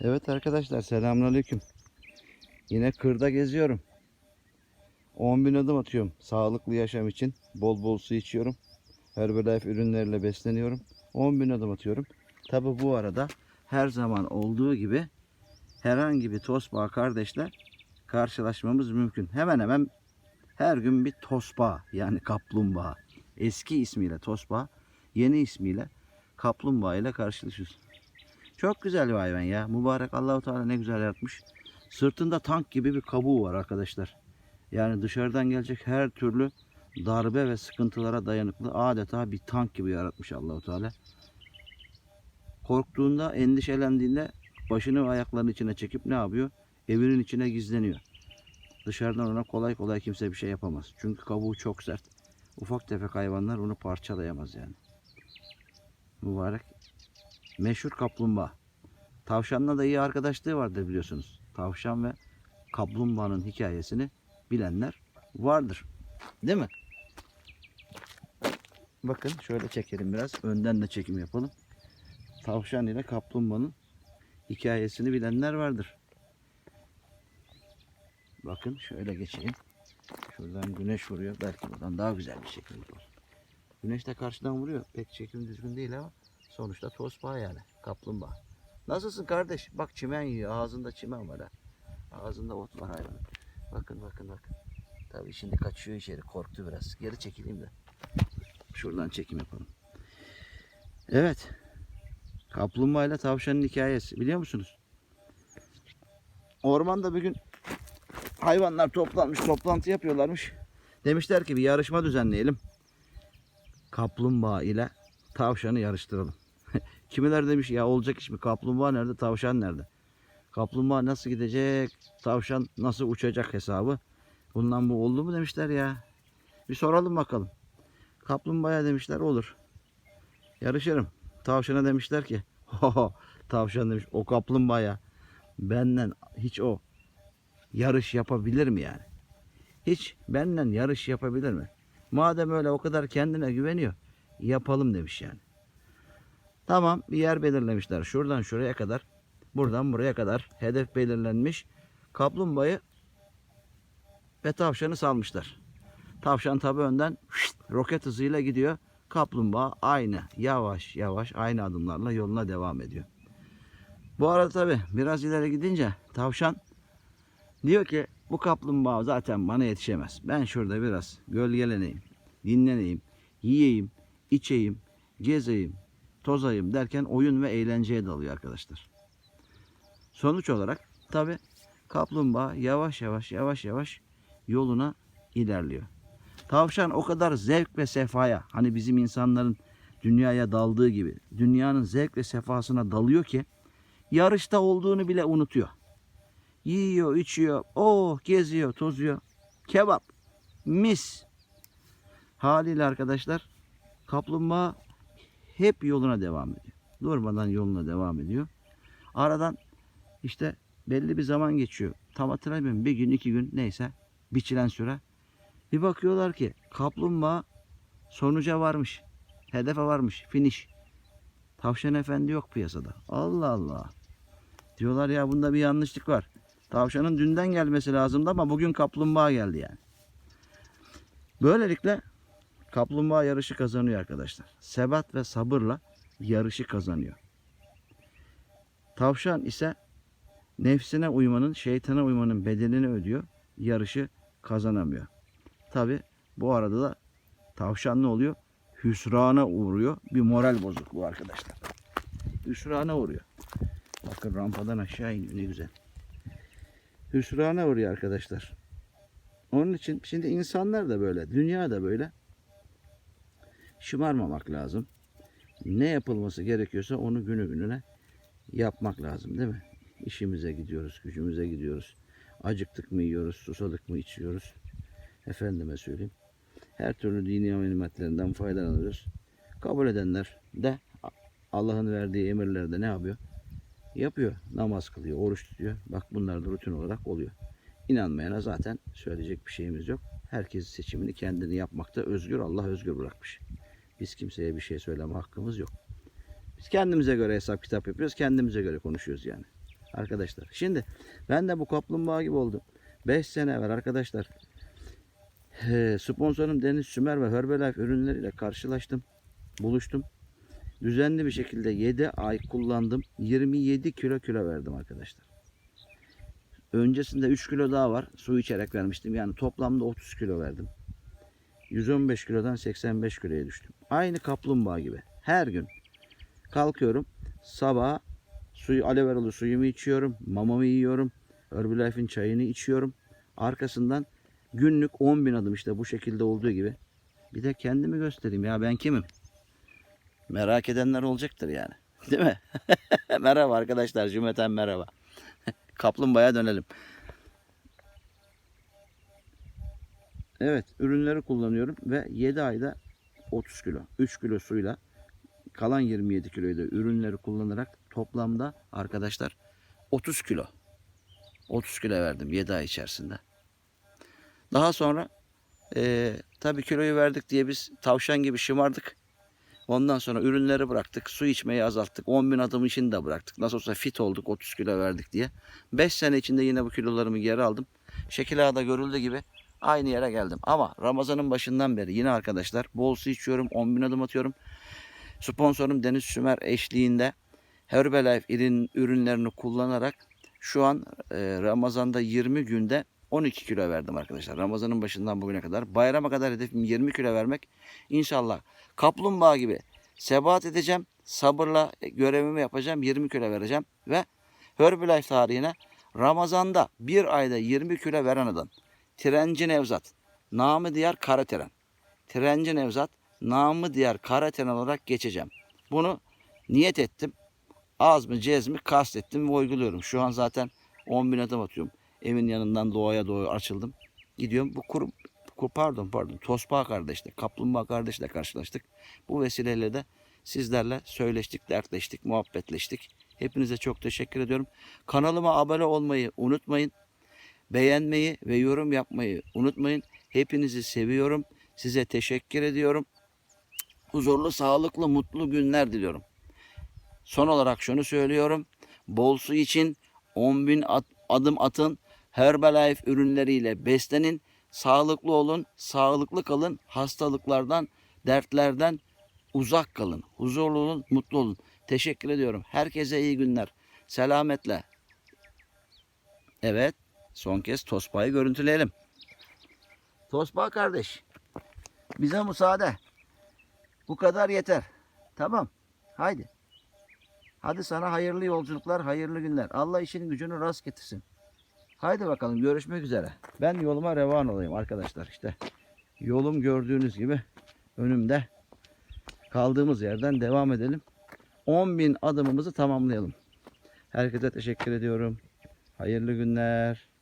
Evet arkadaşlar selamünaleyküm. Yine kırda geziyorum. 10 bin adım atıyorum sağlıklı yaşam için. Bol bol su içiyorum. Herbalife ürünleriyle besleniyorum. 10 bin adım atıyorum. Tabi bu arada her zaman olduğu gibi herhangi bir tosbağa kardeşler karşılaşmamız mümkün. Hemen hemen her gün bir tosbağa yani kaplumbağa. Eski ismiyle tosbağa, yeni ismiyle kaplumbağa ile karşılaşıyoruz. Çok güzel bir hayvan ya. Mübarek Allahu Teala ne güzel yaratmış. Sırtında tank gibi bir kabuğu var arkadaşlar. Yani dışarıdan gelecek her türlü darbe ve sıkıntılara dayanıklı adeta bir tank gibi yaratmış Allahu Teala. Korktuğunda, endişelendiğinde başını ayaklarının içine çekip ne yapıyor? Evinin içine gizleniyor. Dışarıdan ona kolay kolay kimse bir şey yapamaz. Çünkü kabuğu çok sert. Ufak tefek hayvanlar onu parçalayamaz yani. Mübarek meşhur kaplumbağa. Tavşanla da iyi arkadaşlığı vardır biliyorsunuz. Tavşan ve kaplumbağanın hikayesini bilenler vardır. Değil mi? Bakın şöyle çekelim biraz. Önden de çekim yapalım. Tavşan ile kaplumbağanın hikayesini bilenler vardır. Bakın şöyle geçeyim. Şuradan güneş vuruyor. Belki buradan daha güzel bir şekil olur. Güneş de karşıdan vuruyor. Pek çekim düzgün değil ama sonuçta tosbağa yani. Kaplumbağa. Nasılsın kardeş? Bak çimen yiyor. Ağzında çimen var ha. Ağzında ot var hayvan. Bakın bakın bakın. Tabii şimdi kaçıyor içeri. Korktu biraz. Geri çekileyim de. Şuradan çekim yapalım. Evet. Kaplumbağa ile tavşanın hikayesi. Biliyor musunuz? Ormanda bir gün hayvanlar toplanmış. Toplantı yapıyorlarmış. Demişler ki bir yarışma düzenleyelim. Kaplumbağa ile tavşanı yarıştıralım. Kimiler demiş ya olacak iş mi? Kaplumbağa nerede? Tavşan nerede? Kaplumbağa nasıl gidecek? Tavşan nasıl uçacak hesabı? Bundan bu oldu mu demişler ya. Bir soralım bakalım. Kaplumbağaya demişler olur. Yarışırım. Tavşana demişler ki "Ho, tavşan demiş o kaplumbağaya benden hiç o yarış yapabilir mi yani? Hiç benden yarış yapabilir mi? Madem öyle o kadar kendine güveniyor yapalım demiş yani. Tamam bir yer belirlemişler. Şuradan şuraya kadar, buradan buraya kadar hedef belirlenmiş. Kaplumbağayı ve tavşanı salmışlar. Tavşan tabi önden şşt, roket hızıyla gidiyor. Kaplumbağa aynı yavaş yavaş aynı adımlarla yoluna devam ediyor. Bu arada tabi biraz ileri gidince tavşan diyor ki bu kaplumbağa zaten bana yetişemez. Ben şurada biraz gölgeleneyim, dinleneyim, yiyeyim, içeyim, gezeyim, tozayım derken oyun ve eğlenceye dalıyor arkadaşlar. Sonuç olarak tabi kaplumbağa yavaş yavaş yavaş yavaş yoluna ilerliyor. Tavşan o kadar zevk ve sefaya hani bizim insanların dünyaya daldığı gibi dünyanın zevk ve sefasına dalıyor ki yarışta olduğunu bile unutuyor. Yiyor, içiyor, oh geziyor, tozuyor. Kebap, mis. Haliyle arkadaşlar kaplumbağa hep yoluna devam ediyor. Durmadan yoluna devam ediyor. Aradan işte belli bir zaman geçiyor. Tam hatırlamıyorum bir gün iki gün neyse biçilen süre. Bir bakıyorlar ki kaplumbağa sonuca varmış. Hedefe varmış. Finish. Tavşan efendi yok piyasada. Allah Allah. Diyorlar ya bunda bir yanlışlık var. Tavşanın dünden gelmesi lazımdı ama bugün kaplumbağa geldi yani. Böylelikle kaplumbağa yarışı kazanıyor arkadaşlar. Sebat ve sabırla yarışı kazanıyor. Tavşan ise nefsine uymanın, şeytana uymanın bedelini ödüyor. Yarışı kazanamıyor. Tabi bu arada da tavşan ne oluyor? Hüsrana uğruyor. Bir moral bozukluğu arkadaşlar. Hüsrana uğruyor. Bakın rampadan aşağı iniyor ne güzel. Hüsrana uğruyor arkadaşlar. Onun için şimdi insanlar da böyle, dünya da böyle. Şımarmamak lazım. Ne yapılması gerekiyorsa onu günü gününe yapmak lazım değil mi? İşimize gidiyoruz, gücümüze gidiyoruz. Acıktık mı yiyoruz, susadık mı içiyoruz. Efendime söyleyeyim. Her türlü dini nimetlerinden faydalanıyoruz. Kabul edenler de Allah'ın verdiği emirlerde ne yapıyor? Yapıyor. Namaz kılıyor, oruç tutuyor. Bak bunlar da rutin olarak oluyor. İnanmayana zaten söyleyecek bir şeyimiz yok. Herkes seçimini kendini yapmakta özgür. Allah özgür bırakmış. Biz kimseye bir şey söyleme hakkımız yok. Biz kendimize göre hesap kitap yapıyoruz. Kendimize göre konuşuyoruz yani. arkadaşlar. Şimdi ben de bu kaplumbağa gibi oldum. 5 sene evvel arkadaşlar eee, sponsorum Deniz Sümer ve Herbalife ürünleriyle karşılaştım. Buluştum. Düzenli bir şekilde 7 ay kullandım. 27 kilo kilo verdim arkadaşlar. Öncesinde 3 kilo daha var. Su içerek vermiştim. Yani toplamda 30 kilo verdim. 115 kilodan 85 kiloya düştüm. Aynı kaplumbağa gibi. Her gün kalkıyorum. Sabah suyu aloe veralı suyumu içiyorum. Mamamı yiyorum. Herbalife'in çayını içiyorum. Arkasından günlük 10 bin adım işte bu şekilde olduğu gibi. Bir de kendimi göstereyim ya ben kimim? Merak edenler olacaktır yani. Değil mi? merhaba arkadaşlar. Cümleten merhaba. Kaplumbağaya dönelim. Evet ürünleri kullanıyorum ve 7 ayda 30 kilo. 3 kilo suyla kalan 27 kiloyu da ürünleri kullanarak toplamda arkadaşlar 30 kilo. 30 kilo verdim 7 ay içerisinde. Daha sonra eee tabii kiloyu verdik diye biz tavşan gibi şımardık. Ondan sonra ürünleri bıraktık. Su içmeyi azalttık. 10 bin adım işini de bıraktık. Nasıl olsa fit olduk 30 kilo verdik diye. 5 sene içinde yine bu kilolarımı geri aldım. Şekil ağda görüldüğü gibi aynı yere geldim. Ama Ramazan'ın başından beri yine arkadaşlar bol su içiyorum. 10 bin adım atıyorum. Sponsorum Deniz Sümer eşliğinde Herbalife ürün, ürünlerini kullanarak şu an e, Ramazan'da 20 günde 12 kilo verdim arkadaşlar. Ramazan'ın başından bugüne kadar. Bayrama kadar hedefim 20 kilo vermek. İnşallah kaplumbağa gibi sebat edeceğim. Sabırla görevimi yapacağım. 20 kilo vereceğim. Ve Herbalife tarihine Ramazan'da bir ayda 20 kilo veren adam. Trenci Nevzat. Namı diğer kara tren. Trenci Nevzat. Namı diğer kara tren olarak geçeceğim. Bunu niyet ettim. Az mı cez mi kastettim ve uyguluyorum. Şu an zaten 10 bin adım atıyorum. Evin yanından doğaya doğru açıldım. Gidiyorum. Bu kuru, ku- pardon pardon tosbağa kardeşle, kaplumbağa kardeşle karşılaştık. Bu vesileyle de sizlerle söyleştik, dertleştik, muhabbetleştik. Hepinize çok teşekkür ediyorum. Kanalıma abone olmayı unutmayın. Beğenmeyi ve yorum yapmayı unutmayın. Hepinizi seviyorum. Size teşekkür ediyorum. Huzurlu, sağlıklı, mutlu günler diliyorum. Son olarak şunu söylüyorum. Bol su için 10 bin at- adım atın. Herbalife ürünleriyle beslenin. Sağlıklı olun, sağlıklı kalın. Hastalıklardan, dertlerden uzak kalın. Huzurlu olun, mutlu olun. Teşekkür ediyorum. Herkese iyi günler. Selametle. Evet, son kez Tospa'yı görüntüleyelim. Tospa kardeş, bize müsaade. Bu kadar yeter. Tamam, haydi. Hadi sana hayırlı yolculuklar, hayırlı günler. Allah işin gücünü rast getirsin. Haydi bakalım görüşmek üzere. Ben yoluma revan olayım arkadaşlar işte. Yolum gördüğünüz gibi önümde. Kaldığımız yerden devam edelim. 10.000 adımımızı tamamlayalım. Herkese teşekkür ediyorum. Hayırlı günler.